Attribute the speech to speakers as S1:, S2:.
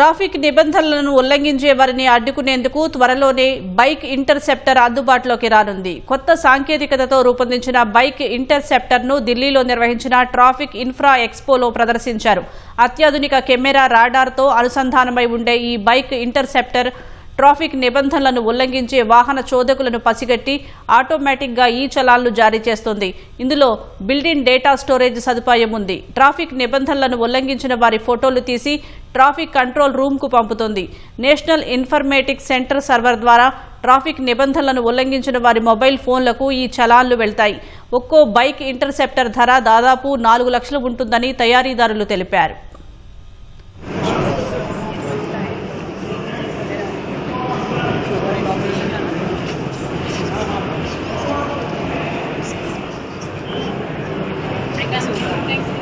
S1: Traffic నిబంధనలను ఉల్లంఘించే వారిని అడ్డుకునేందుకు త్వరలోనే బైక్ ఇంటర్సెప్టర్ అందుబాటులోకి రానుంది. కొత్త సాంకేతికతతో రూపొందించిన బైక్ ఇంటర్సెప్టర్ను ఢిల్లీలో నిర్వహించిన ట్రాఫిక్ ఇన్ఫ్రా ఎక్స్పోలో ప్రదర్శించారు. అత్యాధునిక కెమెరా రాడార్తో అనుసంధానమై ఉండే ఈ బైక్ ఇంటర్సెప్టర్ ట్రాఫిక్ నిబంధనలను ఉల్లంఘించే వాహన చోదకులను పసిగట్టి ఆటోమేటిక్గా ఈ చలాన్లు జారీ చేస్తుంది. ఇందులో బిల్డింగ్ డేటా స్టోరేజ్ సదుపాయం ఉంది. ట్రాఫిక్ నిబంధనలను ఉల్లంఘించిన వారి ఫోటోలు తీసి ట్రాఫిక్ కంట్రోల్ రూమ్కు పంపుతుంది. నేషనల్ ఇన్ఫర్మేటిక్ సెంటర్ సర్వర్ ద్వారా ట్రాఫిక్ నిబంధనలను ఉల్లంఘించిన వారి మొబైల్ ఫోన్లకు ఈ చలాన్లు వెళ్తాయి. ఒక్కో బైక్ ఇంటర్సెప్టర్ ధర దాదాపు నాలుగు లక్షలు ఉంటుందని తయారీదారులు తెలిపారు. next